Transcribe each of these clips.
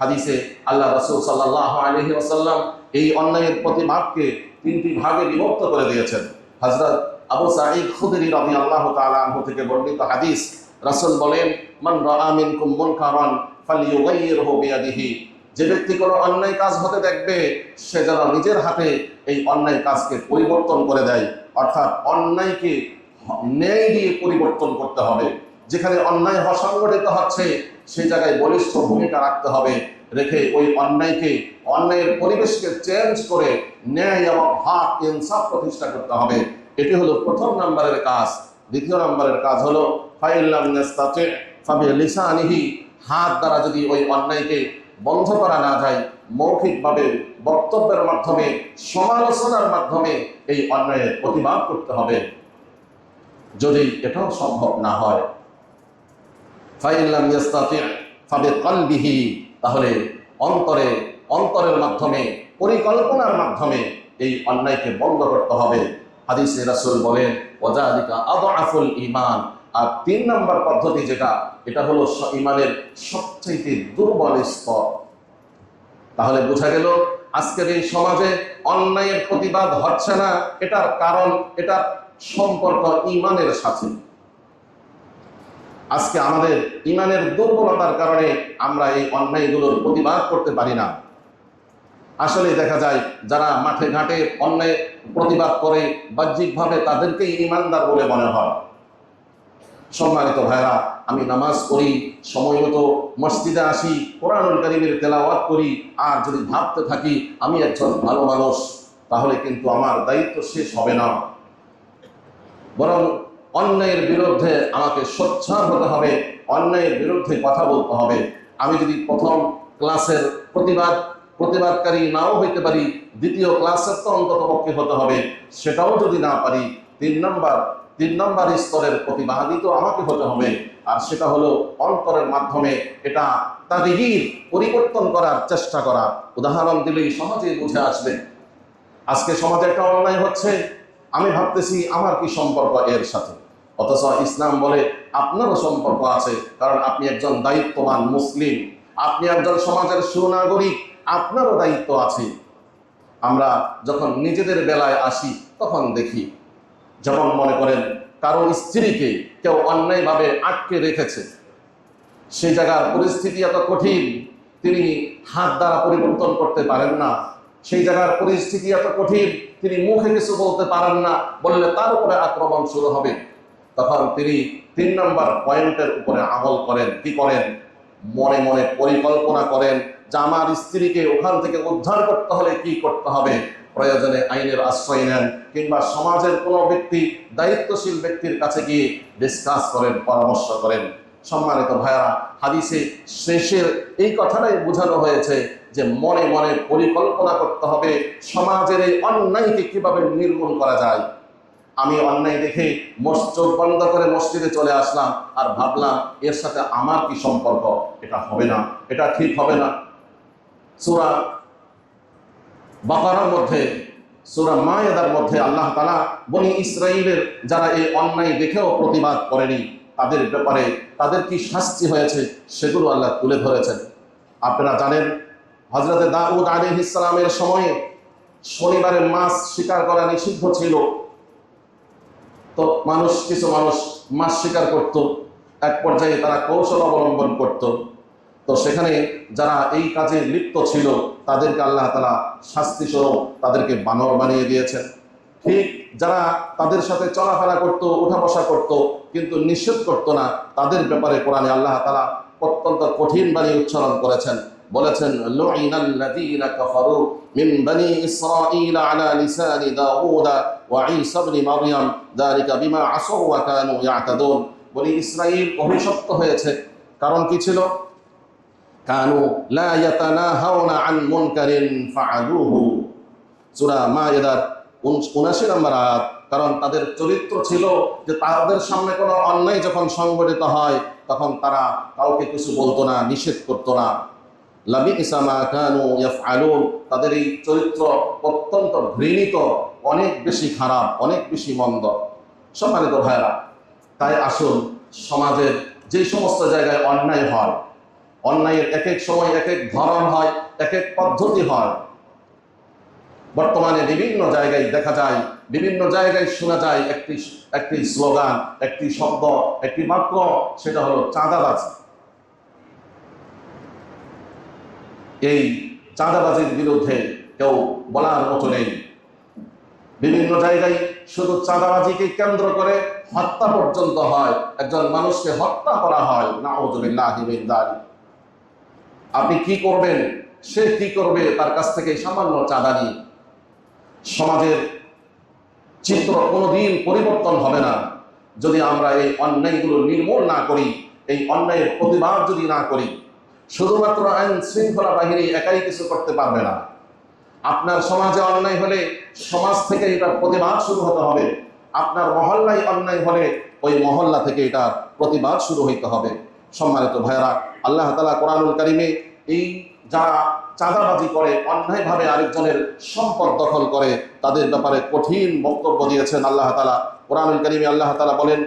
হাদিসে আল্লাহ রসুল সাল্লাহ আলহি আসাল্লাম এই অন্যায়ের প্রতি প্রতিভাবকে তিনটি ভাগে বিভক্ত করে দিয়েছেন। হজরত আবু সাঈদ খুদরি রবি আল্লাহ তালু থেকে বর্ণিত হাদিস, রাসূল বলেন, মান রাআ মিনকুম মুনকারান ফালিয়ুগাইয়িরহু বিয়াদিহি। যে ব্যক্তি কোনো অন্যায় কাজ হতে দেখবে, সে যেন নিজের হাতে এই অন্যায় কাজকে পরিবর্তন করে দেয়। অর্থাৎ অন্যায়কে ন্যায় দিয়ে পরিবর্তন করতে হবে। যেখানে অন্যায় অসংগঠিত হচ্ছে, সেই জায়গায় বলিষ্ঠ ভূমিকা রাখতে হবে, রেখে ওই অন্যায়কে, অন্যায়ের পরিবেশকে চেঞ্জ করে ন্যায় এবং হাত ইনসাফ প্রতিষ্ঠা করতে হবে। এটি হলো প্রথম নম্বরের কাজ। দ্বিতীয় নম্বরের কাজ হলো লিসানিহি, হাত দ্বারা যদি ওই অন্যায়কে বন্ধ করা না যায়, মৌখিকভাবে বক্তব্যের মাধ্যমে, সমালোচনার মাধ্যমে এই অন্যায়ের প্রতিবাদ করতে হবে। যদি এটাও সম্ভব না হয় তাহলে অন্তরে, অন্তরের মাধ্যমে, পরিকল্পনার মাধ্যমে এই অন্যায়কে বন্ধ করতে হবে। হাদিসে রাসুল বলেন, ওয়াজালিকা আদআফুল ইমান আর তিন নম্বর পদ্ধতি যেটা, এটা হলো স- ঈমানের সবচাইতে দুর্বল স্তর। তাহলে বোঝা গেল, আজকের এই সমাজে অন্যায়ের প্রতিবাদ হচ্ছে না, এটার কারণ, এটার সম্পর্ক ঈমানের সাথে। আজকে আমাদের ইমানের দুর্বলতার কারণে আমরা এই অন্যায়গুলোর প্রতিবাদ করতে পারি না। আসলে দেখা যায়, যারা মাঠে ঘাটে অন্যায় প্রতিবাদ করে, বাহ্যিকভাবে তাদেরকেই ইমানদার বলে মনে হয়। সম্মানিত ভাইরা আমি নামাজ পড়ি সময় মতো মসজিদে আসি, কোরআনুল কারিমের তেলাওয়াত করি, আর যদি ভাবতে থাকি, আমি একজন ভালো মানুষ, তাহলে কিন্তু আমার দায়িত্ব শেষ হবে না। বরং অন্যায়ের বিরুদ্ধে আমাকে সোচ্চার হতে হবে, অন্যায়ের বিরুদ্ধে কথা বলতে হবে। আমি যদি প্রথম ক্লাসের প্রতিবাদ, প্রতিবাদকারী নাও হইতে পারি, দ্বিতীয় ক্লাসের তো অন্তত পক্ষে হতে হবে। সেটাও যদি না পারি, তিন নম্বর তিন নম্বর স্তরের প্রতিবাদী তো আমাকে হতে হবে। আর সেটা হলো অন্তরের মাধ্যমে এটা তাদের পরিবর্তন করার চেষ্টা করা। উদাহরণ দিলেই সহজেই বুঝে আসবে। আজকে সমাজে একটা অন্যায় হচ্ছে, আমি ভাবতেছি আমার কি সম্পর্ক এর সাথে? অথচ ইসলাম বলে, আপনারও সম্পর্ক আছে, কারণ আপনি একজন দায়িত্ববান মুসলিম। আপনি একজন সমাজের সুনাগরিক, আপনারও দায়িত্ব আছে। আমরা যখন নিজেদের বেলায় আসি, তখন দেখি যেমন মনে করেন কারও স্ত্রীকে কেউ অন্যায়ভাবে আটকে রেখেছে সেই জায়গার পরিস্থিতি এত কঠিন, তিনি হাত দ্বারা পরিবর্তন করতে পারেন না, সেই জায়গার পরিস্থিতি এত কঠিন, তিনি মুখে কিছু বলতে পারেন না, বললে তার উপরে আক্রমণ শুরু হবে। তখন তিনি তিন নম্বর পয়েন্টের উপরে আমল করেন। কি করেন? মনে মনে পরিকল্পনা করেন যে আমার স্ত্রীকে ওখান থেকে উদ্ধার করতে হলে কি করতে হবে? প্রয়োজনে আইনের আশ্রয় নেন কিংবা সমাজের কোনো ব্যক্তি, দায়িত্বশীল ব্যক্তির কাছে গিয়ে ডিসকাস করেন, পরামর্শ করেন। সম্মানিত ভাইয়ারা, হাদিসে শেষের এই কথাটাই বোঝানো হয়েছে যে মনে মনে পরিকল্পনা করতে হবে সমাজের এই অন্যায়কে কীভাবে নির্মূল করা যায়। আমি অন্যায় দেখে মসজিদ বন্ধ করে মসজিদে চলে আসলাম আর ভাবলাম, এর সাথে আমার কি সম্পর্ক? এটা হবে না, এটা ঠিক হবে না। সুরা বাকারার মধ্যে, সুরা মায়েদার মধ্যে আল্লাহ তালা বনি ইসরায়েলের যারা এই অন্যায় দেখেও প্রতিবাদ করেনি, তাদের ব্যাপারে তাদের কি শাস্তি হয়েছে সেগুলো আল্লাহ তুলে ধরেছেন। আপনারা জানেন হজরতে দাউদ আলী ইসলামের সময়ে শনিবারে মাছ শিকার করা নিষিদ্ধ ছিল। তো মানুষ, কিছু মানুষ মাছ শিকার করত, এক পর্যায়ে তারা কৌশল অবলম্বন করত। তো সেখানে যারা এই কাজে লিপ্ত ছিল, তাদেরকে আল্লাহ তালা শাস্তি স্বরূপ তাদেরকে বানর বানিয়ে দিয়েছেন। ঠিক যারা তাদের সাথে চলাফেরা করত উঠা বসা করত, কিন্তু নিষেধ করত না, তাদের ব্যাপারে কোরআনে আল্লাহ তালা অত্যন্ত কঠিন বাণী উচ্চারণ করেছেন। বলেছেন লুইনাল্লাযীনা কাফারু মিন বানি ইসরাঈল আলা লিসানি দাউদ ওয়া ঈসা ইবনে মারইয়াম, যালিকা বিমা আসাউ ওয়া কানু ইয়াতাদুন। বনি ইসরাঈল অভিশপ্ত হয়েছে। কারণ কি ছিল? কানু লা ইয়াতানাহাউনা আন মুনকারিন ফাআলুহু। সূরা মায়েদার উনাশি নম্বর আয়াত। কারণ তাদের চরিত্র ছিল যে তাদের সামনে কোনো অন্যায় যখন সংগঠিত হয়, তখন তারা কাউকে কিছু বলতো না, নিষেধ করতো না। তাদের এই চরিত্র অত্যন্ত ঘৃণিত, অনেক বেশি খারাপ, অনেক বেশি মন্দ। সম্মানিত ভাইরা তাই আসুন সমাজের যে সমস্ত জায়গায় অন্যায় হয়, অন্যায়ের এক এক সময় এক এক ধরন হয় এক এক পদ্ধতি হয়, বর্তমানে বিভিন্ন জায়গায় দেখা যায়, বিভিন্ন জায়গায় শোনা যায় একটি একটি স্লোগান, একটি শব্দ, একটি বাক্য, সেটা হলো চাঁদাবাজি। এই চাঁদাবাজির বিরুদ্ধে কেউ বলার মতো নেই। বিভিন্ন জায়গায় শুধু চাঁদাবাজিকে কেন্দ্র করে হত্যা পর্যন্ত হয়। একজন মানুষকে হত্যা করা হয়। না আপনি কি করবেন? সে কি করবে? তার কাছ থেকে সামান্য চাঁদা নিয়ে সমাজের চিত্র কোনোদিন পরিবর্তন হবে না। যদি আমরা এই অন্যায়গুলো নির্মূল না করি, এই অন্যায়ের প্রতিবাদ যদি না করি শুধুমাত্র আইন শৃঙ্খলা বাহিনী একাই কিছু করতে পারবে না। আপনার সমাজে অন্যায় হলে সমাজ থেকে এটার প্রতিবাদ শুরু হতে হবে। আপনার মহল্লায় অন্যায় হলে ওই মহল্লা থেকে এটার প্রতিবাদ শুরু হইতে হবে। সম্মানিত ভাইয়েরা, আল্লাহ তালা কোরআনুল কারিমে এই যারা চাঁদাবাজি করে, অন্যায়ভাবে আরেকজনের সম্পদ দখল করে, তাদের ব্যাপারে কঠিন বক্তব্য দিয়েছেন আল্লাহ তালা কোরআনুল কারিমে আল্লাহ তালা বলেন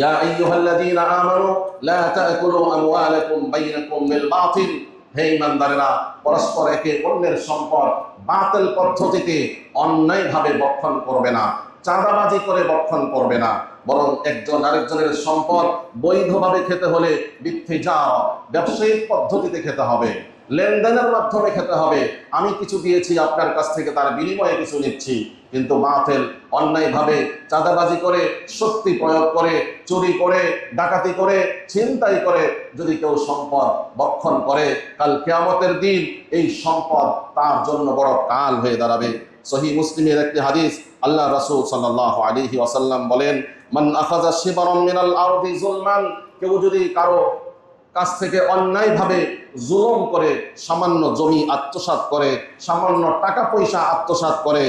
ইয়া আইয়ুহাল্লাযীনা আমানু লা তা'কুলু আমওয়ালাকুম বাইনাকুম বিল বাতিল। হে ইমানদারেরা পরস্পর একে অন্যের সম্পদ বাতিল পদ্ধতিতে অন্যায়ভাবে বক্ষণ করবে না, চাঁদাবাজি করে বক্ষণ করবে না, বরং একজন আরেকজনের সম্পদ বৈধভাবে খেতে হলে বৃদ্ধি যাও ব্যবসায়িক পদ্ধতিতে খেতে হবে। লেনদেনের মাধ্যমে খেতে হবে। আমি কিছু দিয়েছি, আপনার কাছ থেকে তার বিনিময়ে কিছু নিচ্ছি। কিন্তু মাথেল অন্যায়ভাবে চাঁদাবাজি করে শক্তি প্রয়োগ করে, চুরি করে, ডাকাতি করে, ছিনতাই করে যদি কেউ সম্পদ বক্ষণ করে, কাল কেয়ামতের দিন এই সম্পদ তার জন্য বড় কাল হয়ে দাঁড়াবে। সহি মুসলিমের একটি হাদিস আল্লাহ রাসূল সাল্লাল্লাহু আলাইহি ওয়াসাল্লাম বলেন, মান আখাযা শিবরাম মিনাল আরদি যুলমান কেউ যদি কারও কাছ থেকে অন্যায়ভাবে জুলুম করে, সামান্য জমি আত্মসাৎ করে, সামান্য টাকা পয়সা আত্মসাৎ করে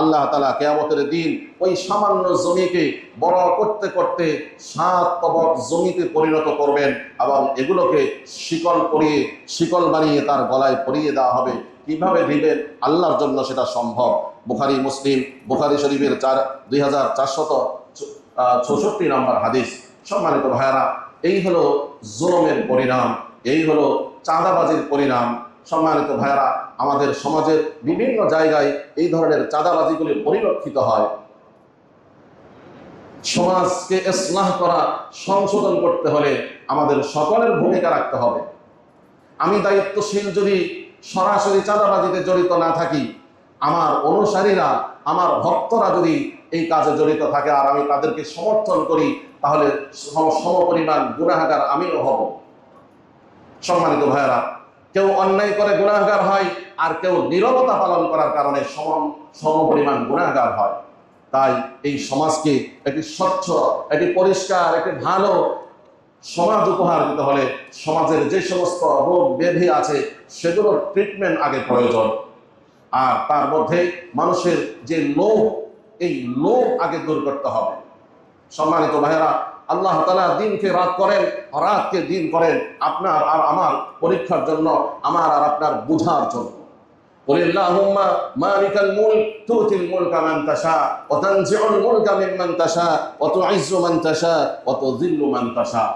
আল্লাহ তাআলা কিয়ামতের দিন ওই সামান্য জমিকে বড় করতে করতে সাত তবক জমিতে পরিণত করবেন এবং এগুলোকে শিকল পরিয়ে, শিকল বানিয়ে তার গলায় পরিয়ে দেওয়া হবে। কীভাবে দিবেন? আল্লাহর জন্য সেটা সম্ভব। বুখারি, মুসলিম, বুখারি শরীফের চার, দুই হাজার চারশত চৌষট্টি নম্বর হাদিস। সম্মানিত ভাইয়ারা, এই হলো জুলমের পরিণাম, এই হলো চাঁদাবাজির পরিণাম। সম্মানিত ভাইয়ারা, আমাদের সমাজের বিভিন্ন জায়গায় এই ধরনের চাঁদাবাজিগুলি পরিলক্ষিত হয়। সমাজকে ইসলাহ করা, সংশোধন করতে হলে আমাদের সকলের ভূমিকা রাখতে হবে। আমি দায়িত্বশীল যদি সরাসরি চাঁদাবাজিতে জড়িত না থাকি, আমার অনুসারীরা, আমার ভক্তরা যদি এই কাজে জড়িত থাকে আর আমি তাদেরকে সমর্থন করি, তাহলে সম- সমপরিমাণ গুণাহাগার আমিও হব। সম্মানিত ভাইয়েরা, কেউ অন্যায় করে গুণাহাগার হয় আর কেউ নীরবতা পালন করার কারণে সম, সমপরিমাণ গুণাহাগার হয়। তাই এই সমাজকে একটি স্বচ্ছ, একটি পরিষ্কার, একটি ভালো সমাজ উপহার দিতে হলে সমাজের যে সমস্ত রোগ ব্যাধি আছে, সেগুলোর ট্রিটমেন্ট আগে প্রয়োজন। আর তার মধ্যে মানুষের যে লোভ এই লোভ আগে দূর করতে হবে সম্মানিত ভাইয়েরা আল্লাহ তালা দিনকে রাত করেন রাতকে দিন করেন আপনার আর আমার পরীক্ষার জন্য আমার আর আপনার বুঝার জন্য قل اللهم مالك الملك تؤتي الملك من تشاء وتنزع الملك ممن تشاء وتعز من تشاء وتذل من تشاء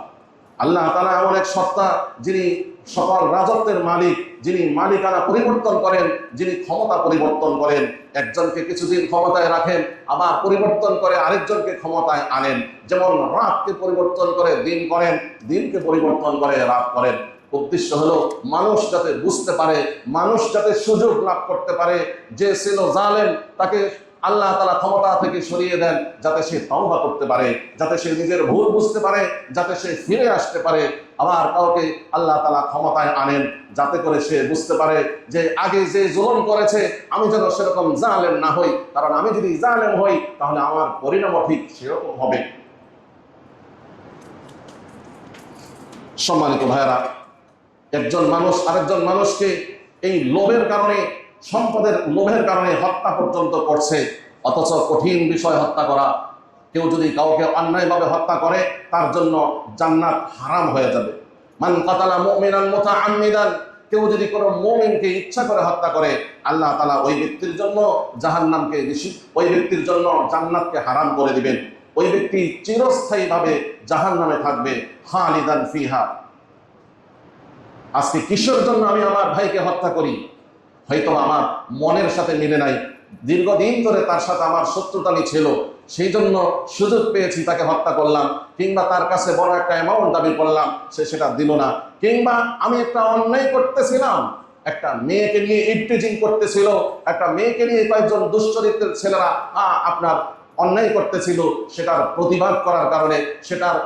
আল্লাহ তালা এমন এক সত্তা যিনি সকল রাজত্বের মালিক যিনি মালিকানা পরিবর্তন করেন, যিনি ক্ষমতা পরিবর্তন করেন, একজনকে কিছুদিন ক্ষমতায় রাখেন, আবার পরিবর্তন করে আরেকজনকে ক্ষমতায় আনেন। যেমন রাতকে পরিবর্তন করে দিন করেন, দিনকে পরিবর্তন করে রাত করেন। উদ্দেশ্য হলো মানুষ যাতে বুঝতে পারে, মানুষ যাতে সুযোগ লাভ করতে পারে। যে ছিল জালেম, তাকে আল্লাহ তালা ক্ষমতা থেকে সরিয়ে দেন যাতে সে তওবা করতে পারে, যাতে সে নিজের ভুল বুঝতে পারে, যাতে সে ফিরে আসতে পারে। আবার কাউকে আল্লাহ তালা ক্ষমতায় আনেন যাতে করে সে বুঝতে পারে যে আগে যে জুলুম করেছে, আমি যেন সেরকম জালেম না হই। কারণ আমি যদি জালেম হই, তাহলে আমার পরিণামও ঠিক সেরকম হবে। সম্মানিত ভাইয়েরা, একজন মানুষ আরেকজন মানুষকে এই লোভের কারণে সম্পদের লোভের কারণে হত্যা পর্যন্ত করছে, অথচ কঠিন বিষয় হত্যা করা। কেউ যদি কাউকে অন্যায়ভাবে হত্যা করে, তার জন্য জান্নাত হারাম হয়ে যাবে। মান কাতালা মুমিনান মুতাআম্মিদান, কেউ যদি কোনো মুমিনকে ইচ্ছা করে হত্যা করে, আল্লাহ তাআলা ওই ব্যক্তির জন্য জাহান্নামকে ওই ব্যক্তির জন্য জান্নাতকে হারাম করে দিবেন। ওই ব্যক্তি চিরস্থায়ীভাবে জাহান নামে থাকবে, খালিদান ফিহা। আজকে কিসের জন্য আমি আমার ভাইকে হত্যা করি? হয়তো আমার মনের সাথে মিলে নাই। দীর্ঘদিন ধরে তার সাথে আমার শত্রুতালি ছিল। সেই জন্য সুযোগ পেয়েছি, তাকে হত্যা করলাম, কিংবা তার কাছে বড় একটা অ্যামাউন্ট দাবি করলাম, সে সেটা দিল না। কিংবা আমি একটা অন্যায় করতেছিলাম। একটা মেয়েকে নিয়ে ইফটিজিং করতেছিল, একটা মেয়েকে নিয়ে কয়েকজন দুশ্চরিত্রের ছেলেরা আপনার অন্যায় করতেছিল, সেটার প্রতিবাদ করার কারণে, সেটার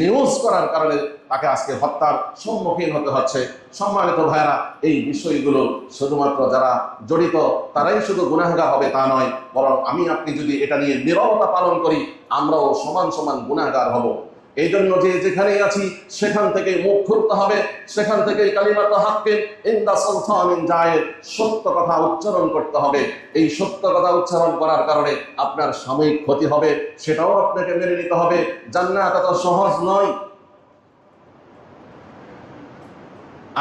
নিউজ করার কারণে তাকে আজকে হত্যার সম্মুখীন হতে হচ্ছে। সম্মানিত ভাইরা এই বিষয়গুলো শুধুমাত্র যারা জড়িত, তারাই শুধু গুনাহগার হবে তা নয়, বরং আমি, আপনি যদি এটা নিয়ে নিরবতা পালন করি, আমরাও সমান সমান গুনাহগার হব। এই জন্য যে যেখানেই আছি, সেখান থেকে মুখ খুলতে হবে, সেখান থেকে কালিমাত হাক্কে ইন্দা সুলতানিন জায়েদ সত্য কথা উচ্চারণ করতে হবে। এই সত্য কথা উচ্চারণ করার কারণে আপনার সাময়িক ক্ষতি হবে, সেটাও আপনাকে মেনে নিতে হবে। জান্নাত এত সহজ নয়।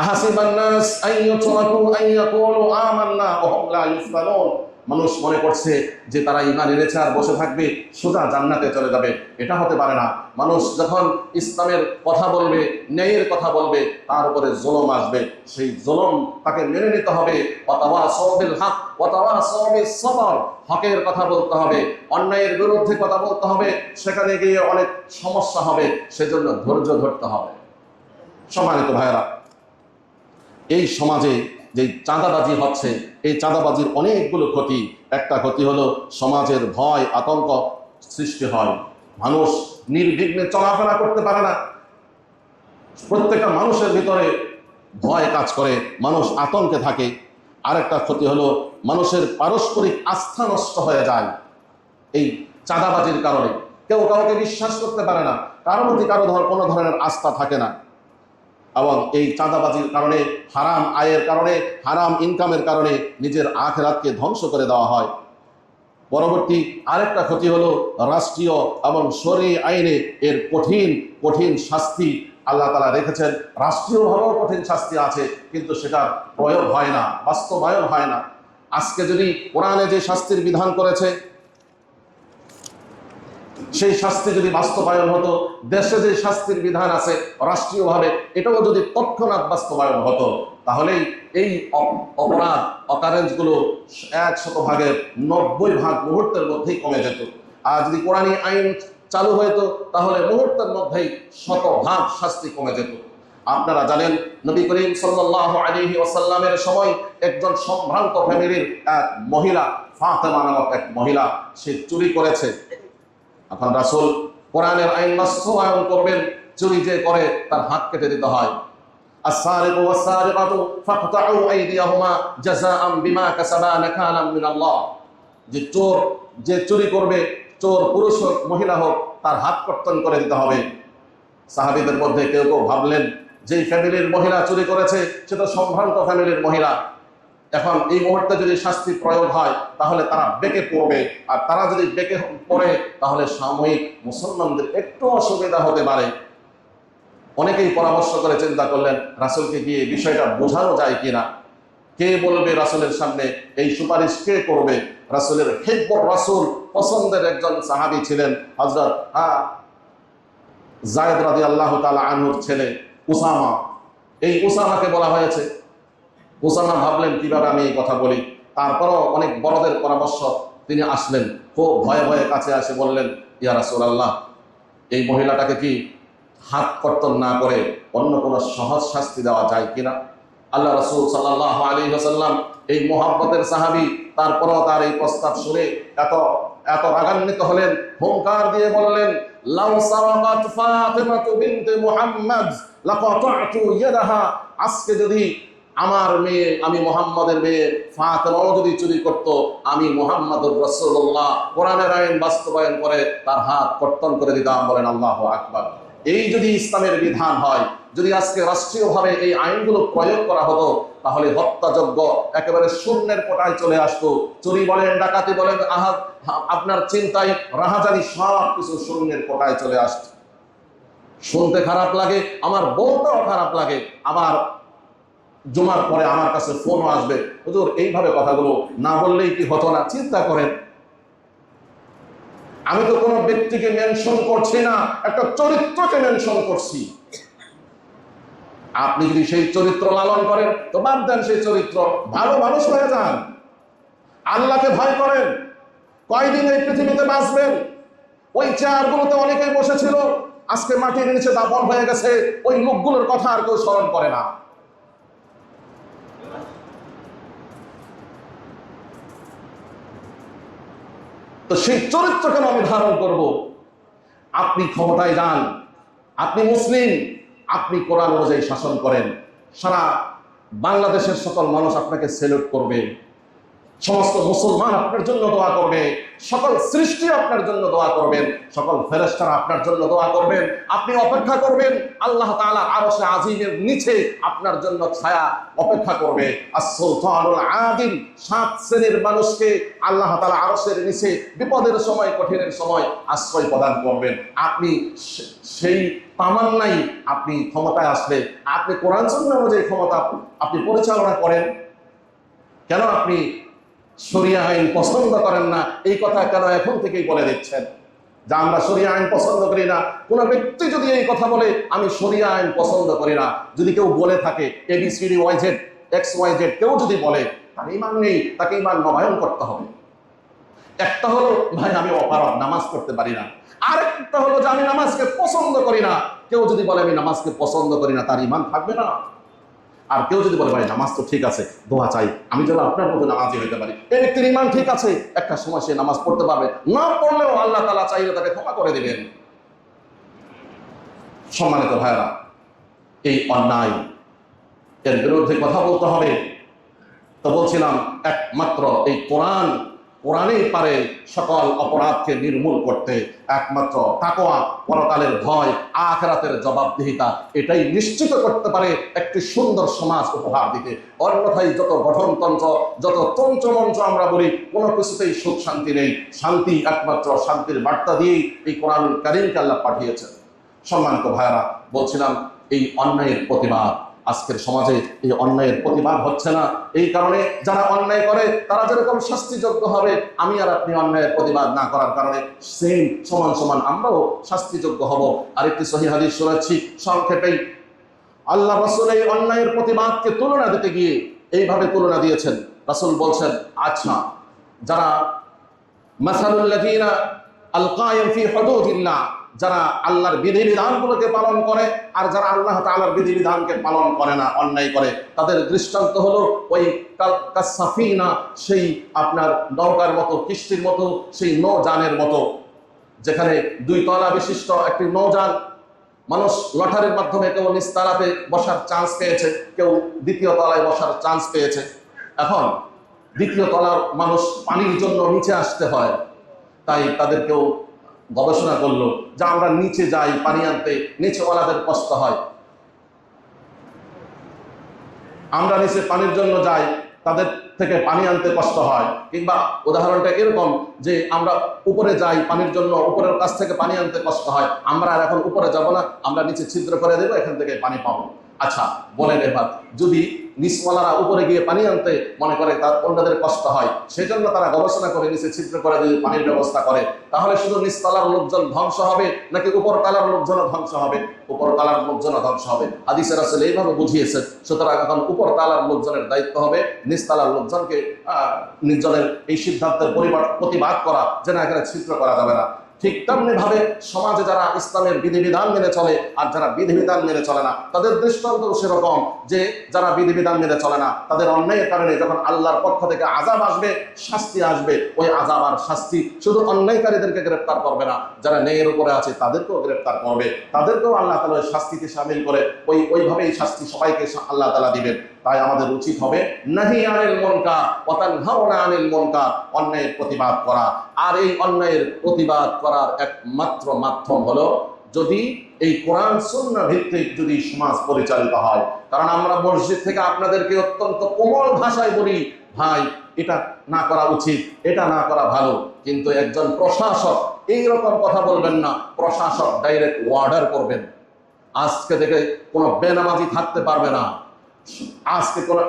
আহাসিবান নাস আন ইউতরাকু আন ইয়াকুলু আমান্না ওয়া হুম লা ইফতানুন মানুষ মনে করছে যে তারা ইমান এনেছে আর বসে থাকবে, সোজা জান্নাতে চলে যাবে। এটা হতে পারে না। মানুষ যখন ইসলামের কথা বলবে, ন্যায়ের কথা বলবে, তার উপরে জলম আসবে। সেই জলম তাকে মেনে নিতে হবে। সবর হকের কথা বলতে হবে, অন্যায়ের বিরুদ্ধে কথা বলতে হবে। সেখানে গিয়ে অনেক সমস্যা হবে, সেজন্য ধৈর্য ধরতে হবে। সম্মানিত ভাইয়েরা, এই সমাজে যে চাঁদাবাজি হচ্ছে, এই চাঁদাবাজির অনেকগুলো ক্ষতি। একটা ক্ষতি হলো সমাজের ভয়, আতঙ্ক সৃষ্টি হয়। মানুষ নির্বিঘ্নে চলাফেরা করতে পারে না। প্রত্যেকটা মানুষের ভিতরে ভয় কাজ করে, মানুষ আতঙ্কে থাকে। আরেকটা ক্ষতি হলো মানুষের পারস্পরিক আস্থা নষ্ট হয়ে যায়। এই চাঁদাবাজির কারণে কেউ কাউকে বিশ্বাস করতে পারে না। কারোর প্রতি কারও ধর কোনো ধরনের আস্থা থাকে না। এবং এই চাঁদাবাজির কারণে, হারাম আয়ের কারণে, হারাম ইনকামের কারণে নিজের আখেরাতকে ধ্বংস করে দেওয়া হয়। পরবর্তী আরেকটা ক্ষতি হলো রাষ্ট্রীয় এবং সরি আইনে এর কঠিন কঠিন শাস্তি আল্লাহ তালা রেখেছেন। রাষ্ট্রীয়ভাবেও কঠিন শাস্তি আছে, কিন্তু সেটার প্রয়োগ হয় না, বাস্তবায়ন হয় না। আজকে যদি কোরআনে যে শাস্তির বিধান করেছে সেই শাস্তি যদি বাস্তবায়ন হতো, দেশে যে শাস্তির বিধান আছে রাষ্ট্রীয়ভাবে, এটাও যদি তৎক্ষণাৎ বাস্তবায়ন হতো, তাহলেই এই অপ- অপরাধ অকারেন্সগুলো একশত ভাগের নব্বই ভাগ মুহূর্তের মধ্যেই কমে যেত। আর যদি কোরআনী আইন চালু হতো তাহলে মুহূর্তের মধ্যেই শত ভাগ শাস্তি কমে যেত। আপনারা জানেন, নবী করিম সাল্লাল্লাহু আলাইহি ওয়াসাল্লামের সময় একজন সম্ভ্রান্ত ফ্যামিলির এক মহিলা, ফাতেমা নামক এক মহিলা, সে চুরি করেছে। এখন রাসূল কোরআনের আইন বাস্তবায়ন করবেন চুরি যে করে তার হাত কেটে দিতে হয় السارق والسارقة فاقطعوا أيديهما جزاء بما كسبا نكالا من الله যে চোর যে চুরি করবে চোর পুরুষ হোক মহিলা হোক তার হাত কর্তন করে দিতে হবে সাহাবীদের মধ্যে কেউ কেউ ভাবলেন যে ফ্যামিলির মহিলা চুরি করেছে সে তো সম্ভ্রান্ত ফ্যামিলির মহিলা এখন এই মুহূর্তে যদি শাস্তি প্রয়োগ হয়, তাহলে তারা বেঁকে পড়বে। আর তারা যদি বেঁকে পড়ে, তাহলে সাময়িক মুসলমানদের একটু অসুবিধা হতে পারে। অনেকেই পরামর্শ করে চিন্তা করলেন, রাসুলকে গিয়ে বিষয়টা বোঝানো যায় কিনা? কে বলবে রাসুলের সামনে, এই সুপারিশ কে করবে? রাসুলের হেব্ব রাসুল পছন্দের একজন সাহাবী ছিলেন হজরত হ্যাঁ জায়দ রাদি আল্লাহ তালা আনুর ছেলে উসামা। এই উসামাকে বলা হয়েছে। উসামা ভাবলেন, কীভাবে আমি এই কথা বলি? তারপরও অনেক বড়দের পরামর্শ তিনি আসলেন, খুব ভয়ে ভয়ে কাছে আসে বললেন, ইয়া রাসুল আল্লাহ এই মহিলাটাকে কি হাত কর্তন না করে অন্য কোনো সহজ শাস্তি দেওয়া যায় কিনা? আল্লাহ রসুল সাল্লাহ আলী হাসাল্লাম এই মোহাব্বতের সাহাবি, তারপরও তার এই প্রস্তাব শুনে এত এত রাগান্বিত হলেন, হুঙ্কার দিয়ে বললেন আজকে যদি আমার মেয়ে, আমি মোহাম্মদের মেয়ে ফাতেমাও যদি চুরি করত, আমি মোহাম্মদুর রসুল্লাহ কোরআনের আইন বাস্তবায়ন করে তার হাত কর্তন করে দিতাম বলেন আল্লাহ আকবর। এই যদি ইসলামের বিধান হয়, যদি আজকে রাষ্ট্রীয়ভাবে এই আইনগুলো প্রয়োগ করা হতো, তাহলে হত্যাযোগ্য একেবারে শূন্যের কোটায় চলে আসতো। চুরি বলেন, ডাকাতি বলেন আহা আপনার চিন্তায় রাহাজারি সব কিছু শূন্যের কোটায় চলে আসতো। শুনতে খারাপ লাগে, আমার বলতেও খারাপ লাগে আমার জমার পরে আমার কাছে ফোনও আসবে। হুজুর, এইভাবে কথাগুলো না বললেই কি হতো না? চিন্তা করেন। আমি তো কোনো ব্যক্তিকে মেনশন করছি না, একটা চরিত্রকে মেনশন করছি। আপনি যদি সেই চরিত্র লালন করেন, তো বাদ দেন সেই চরিত্র। ভালো মানুষ হয়ে যান। আল্লাহকে ভয় করেন। কয়দিন এই পৃথিবীতে বাঁচবেন? ওই চেয়ারগুলোতে অনেকেই বসেছিল, আজকে মাটির নিচে দাপন হয়ে গেছে, ওই লোকগুলোর কথা আর কেউ স্মরণ করে না। তো সেই চরিত্র কেন আমি ধারণ করব। আপনি ক্ষমতায় যান, আপনি মুসলিম, আপনি কোরআন অনুযায়ী শাসন করেন। সারা বাংলাদেশের সকল মানুষ আপনাকে সেলুট করবে। সমস্ত মুসলমান আপনার জন্য দোয়া করবে, সকল সৃষ্টি আপনার জন্য দোয়া করবেন, সকল ফেরেস্তারা আপনার জন্য দোয়া করবেন, আপনি অপেক্ষা করবেন, আল্লাহ তাআলা আরও সে আজিমের নিচে আপনার জন্য ছায়া অপেক্ষা করবে। আর সুলতানুল আদিল সাত শ্রেণির মানুষকে আল্লাহ তাআলা আরশের নিচে বিপদের সময়, কঠিনের সময় আশ্রয় প্রদান করবেন। আপনি সেই তামান্নাই আপনি ক্ষমতায় আসলে, আপনি কোরআন অনুযায়ী ক্ষমতা আপনি পরিচালনা করেন। কেন আপনি শরিয়া আইন পছন্দ করেন না, এই কথা কেন এখন থেকেই বলে দিচ্ছেন। যে আমরা সরিয়া আইন পছন্দ করি না, কোনো ব্যক্তি যদি এই কথা বলে, আমি সরিয়া আইন পছন্দ করি না। যদি কেউ বলে থাকে ABCD Y Z X Y Z কেউ যদি বলে, তার ইমান নেই, তাকে ইমান নবায়ন করতে হবে। একটা হলো, ভাই, আমি অপারক নামাজ পড়তে পারি না। আর একটা হলো যে আমি নামাজকে পছন্দ করি না। কেউ যদি বলে, আমি নামাজকে পছন্দ করি না, তার ইমান থাকবে না। আর কেউ যদি বলে, ভাই, নামাজ তো ঠিক আছে, দোয়া চাই। আমি যেন আপনার মতো নামাজি হইতে পারি। এই ব্যক্তির ইমান ঠিক আছে, একটা সময় সে নামাজ পড়তে পারবে। না পড়লেও আল্লাহ তালা চাইলে তাকে ক্ষমা করে দেবেন। সম্মানিত ভাইরা এই অন্যায় এর বিরুদ্ধে কথা বলতে হবে। তো বলছিলাম, একমাত্র এই কোরআন কোরআনেই পারে সকল অপরাধকে নির্মূল করতে একমাত্র তাকোয়া পরকালের ভয়, আখরাতের জবাবদিহিতা, এটাই নিশ্চিত করতে পারে একটি সুন্দর সমাজ উপহার দিতে। অন্যথায় যত গঠনতন্ত্র, যত তন্ত্রমন্ত্র আমরা বলি, কোনো কিছুতেই সুখ, শান্তি নেই। শান্তি একমাত্র শান্তির বার্তা দিয়েই এই কোরআন কারিমকে আল্লাহ পাঠিয়েছেন। সম্মানিত ভাইয়ারা, বলছিলাম, এই অন্যায়ের প্রতিবাদ আজকের সমাজে এই অন্যায়ের প্রতিবাদ হচ্ছে না। এই কারণে যারা অন্যায় করে, তারা যেরকম শাস্তিযোগ্য হবে, আমি আর আপনি অন্যায়ের প্রতিবাদ না করার কারণে সেম সমান সমান আমরাও শাস্তিযোগ্য হব। আরেকটি সহি হাদিস শুনেছি সংক্ষেপেই। আল্লাহ রসুল এই অন্যায়ের প্রতিবাদকে তুলনা দিতে গিয়ে এইভাবে তুলনা দিয়েছেন। রাসূল বলছেন আচ্ছা যারা মাসালুল্লাযীনা আল কায়েম ফি হুদুদিল্লাহ যারা আল্লাহর বিধিবিধানগুলোকে পালন করে আর যারা আল্লাহ তাআলার বিধিবিধানকে পালন করে না, অন্যায় করে, তাদের দৃষ্টান্ত হলো ওই কাসাফিনা সেই আপনার নৌকার মতো, কিস্তির মতো, সেই নৌযানের মতো। যেখানে দুই তলা বিশিষ্ট একটি নৌযান, মানুষ লটারির মাধ্যমে কেউ নিস্তালাতে বসার চান্স পেয়েছে, কেউ দ্বিতীয় তলায় বসার চান্স পেয়েছে। এখন দ্বিতীয় তলার মানুষ পানির জন্য নিচে আসতে হয়, তাই তাদেরকেও গবেষণা করল যে আমরা নিচে যাই, পানি আনতে, নিচেওয়ালাদের কষ্ট হয়। আমরা নিচে পানির জন্য যাই, তাদের থেকে পানি আনতে কষ্ট হয়। কিংবা উদাহরণটা এরকম যে আমরা উপরে যাই, পানির জন্য উপরের কাছ থেকে পানি আনতে কষ্ট হয়। আমরা আর এখন উপরে যাব না, আমরা নিচে ছিদ্র করে দেবো, এখান থেকে পানি পাবো। আচ্ছা বলেন এবার, যদি নিচওয়ালারা উপরে গিয়ে পানি আনতে মনে করে তার অন্যদের কষ্ট হয়। সেই জন্য তারা গবেষণা করে, নিচে ছিদ্র করে দিয়ে পানির ব্যবস্থা করে। তাহলে শুধু নিচতলার লোকজন ধ্বংস হবে নাকি উপর তালার লোকজনও ধ্বংস হবে? উপর তালার লোকজনও ধ্বংস হবে। হাদিসের আসলে এইভাবে বুঝিয়েছে সুতরাং এখন উপর তালার লোকজনের দায়িত্ব হবে নিচতলার লোকজনকে নির্জনের এই সিদ্ধান্তের পরিবার প্রতিবাদ করা যে না এখানে ছিদ্র করা যাবে না। ঠিক তেমনি ভাবে সমাজে যারা ইসলামের বিধিবিধান মেনে চলে আর যারা বিধিবিধান মেনে চলে না, তাদের দৃষ্টান্ত সেরকম যে যারা বিধিবিধান মেনে চলে না, তাদের অন্যায়ের কারণে যখন আল্লাহর পক্ষ থেকে আজাব আসবে, শাস্তি আসবে, ওই আজাব আর শাস্তি শুধু অন্যায়কারীদেরকে গ্রেপ্তার করবে না, যারা ন্যায়ের উপরে আছে তাদেরকেও গ্রেপ্তার করবে, তাদেরকেও আল্লাহ তালা ওই শাস্তিতে সামিল করে, ওই ওইভাবেই শাস্তি সবাইকে আল্লাহ তালা দিবেন। তাই আমাদের উচিত হবে নাহি আনিল মনকার অতানহাওনা আনিল মনকার, অন্যায়ের প্রতিবাদ করা। আর এই অন্যায়ের প্রতিবাদ করার একমাত্র মাধ্যম হলো যদি এই কোরআন সুন্নাহ ভিত্তিক যদি সমাজ পরিচালিত হয়। কারণ আমরা মসজিদ থেকে আপনাদেরকে অত্যন্ত কোমল ভাষায় বলি, ভাই, এটা না করা উচিত, এটা না করা ভালো। কিন্তু একজন প্রশাসক এই রকম কথা বলবেন না, প্রশাসক ডাইরেক্ট অর্ডার করবেন। আজকে থেকে কোনো বেনামাজি থাকতে পারবে না। আজকে কোনো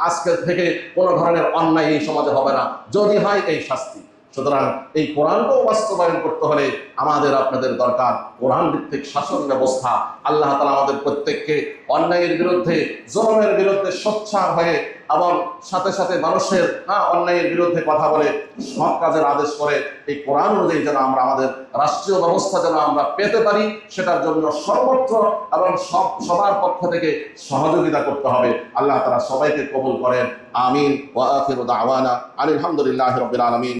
আজকে থেকে কোনো ধরনের অন্যায় এই সমাজে হবে না। যদি হয় এই শাস্তি। সুতরাং এই কোরআনকেও বাস্তবায়ন করতে হলে আমাদের, আপনাদের দরকার কোরআন ভিত্তিক শাসন ব্যবস্থা। আল্লাহ তালা আমাদের প্রত্যেককে অন্যায়ের বিরুদ্ধে জনমের বিরুদ্ধে সোচ্চার হয়ে এবং সাথে সাথে মানুষের হ্যাঁ অন্যায়ের বিরুদ্ধে কথা বলে সব কাজের আদেশ করে এই কোরআন অনুযায়ী যেন আমরা আমাদের রাষ্ট্রীয় ব্যবস্থা যেন আমরা পেতে পারি, সেটার জন্য সর্বত্র এবং সব সবার পক্ষ থেকে সহযোগিতা করতে হবে। আল্লাহ তারা সবাইকে কবুল করেন। আমিন। দাওয়ানা। আলহামদুলিল্লাহি রাব্বিল আলামিন।